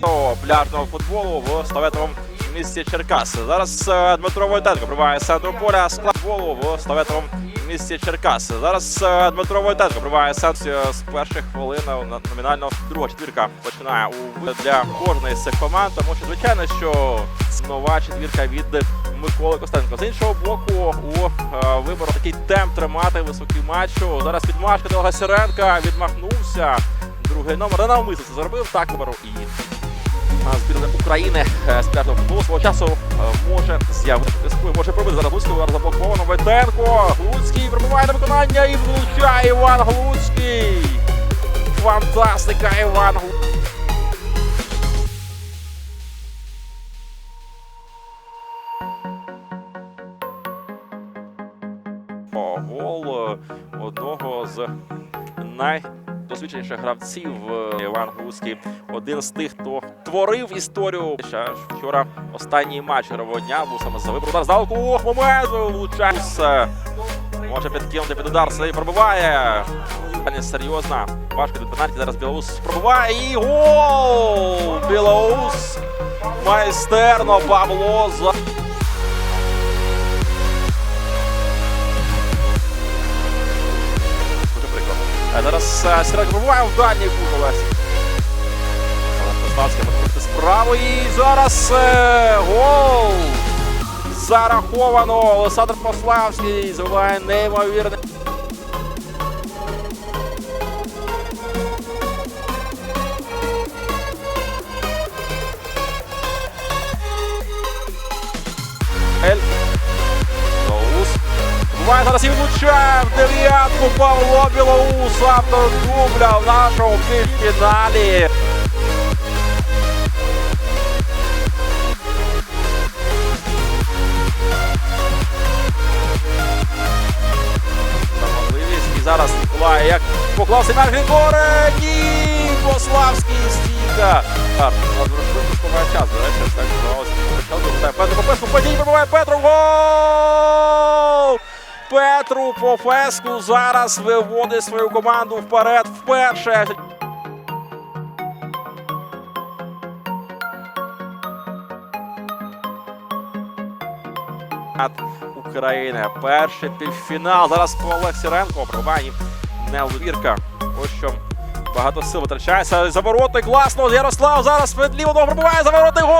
До пляжного футболу в Славетовому місті Черкаси. Зараз е, Дмитро Войтенко прибуває з центру поля склад футболу в Славетовому місті Черкаси. Зараз е, Дмитро Войтенко центру е, з перших хвилин е, на- номінально друга четвірка починає у для кожної з цих команд. Тому що звичайно, що нова четвірка від Миколи Костенко. З іншого боку, у вибору такий темп тримати високий матчу. Зараз підмашка до Гасіренка відмахнувся. Другий номер не навмисно це зробив. Так вибору і збірна України е, з футболу свого часу е, може з'явитися. Може пробити зараз Глуцький, удар заблоковано. Войтенко. Глуцький пробиває на виконання і влучає Іван Глуцький. Фантастика Іван Глуцький. Гол е, одного з найдосвідченіших гравців Іван Гуський. Один з тих, хто творив історію. Ще вчора останній матч ігрового дня був саме за вибор. Здалеку. Ох. Може підкинути під удар, все і пробиває. Серйозна. Важко від пенальті. Зараз Білоус пробиває і гол! Білоус майстерно Павло за. Зараз серед Сірак пробиває в дальній кут Олесь. Поставський може бути справа і зараз е, гол! Зараховано. Олександр Пославський забиває неймовірний. Буває зараз і в дев'ятку Павло Білоус, автор дубля в нашому півфіналі. Зараз Ніколай як поклався на Григоре. Ні! Пославський стійка. Розрушив час. До речі, так здавалося. Петро Попеску падінь пробиває Петру. Гол! Петру Пофеску зараз виводить свою команду вперед вперше. України. Перший півфінал. Зараз Олег Сіренко пробиває невірка. Ось що багато сил витрачається. Завороти класно. Ярослав зараз від лівого пробиває завороти. Гол!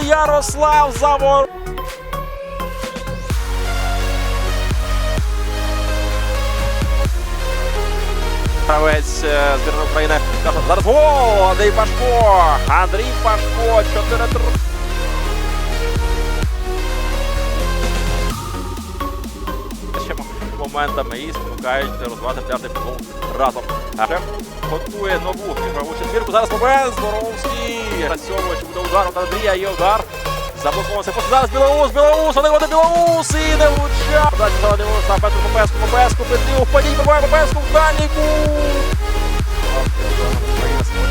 Ярослав завор. Гравець е, збірної України. Зараз гол! Андрій Пашко! Андрій Пашко! 4-3. ще моментами і спонукають розвивати пляжний футбол разом. Ще готує нову ігрову четвірку. Зараз момент Зборовський. Працьовує, буде удар Андрія. Є удар. Заблокований. Просто зараз Білоус, Білоус, один води Білоус і не влучав. Далі зараз Білоус на Петру Попеску, Попеску, Петрів, впадінь, пробиває Попеску в дальніку.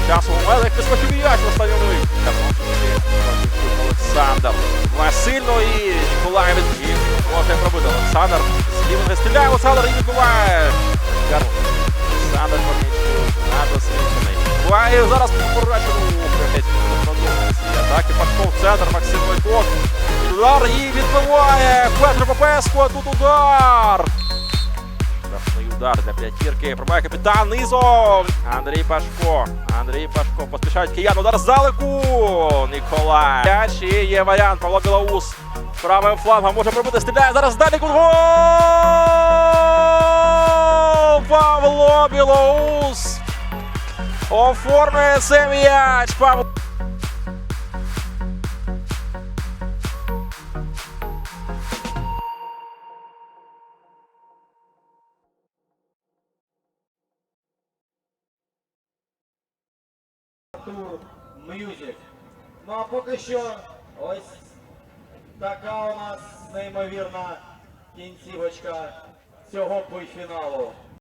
Часу момент, як підскочив м'яч в останньому. Олександр. Васильно і Ніколай від може пробити. Олександр з лівого стріляє, Олександр і відбуває. Олександр Корнічук, надосвідчений. Буває зараз по порачину. Бойков. Удар і відбиває. Петро Попеско, тут удар. Штрафний удар для п'ятірки. Пробиває капітан низом. Андрій Пашко. Андрій Пашко. Поспішають киян. Удар здалеку. Ніколай. І є варіант. Павло Білоус. Правим флангом може пробити. Стріляє зараз далі. Гол! Павло Білоус. Оформлює м'яч. Павло. Тур Мюзик. Ну а поки що ось така у нас неймовірна кінцівочка цього півфіналу.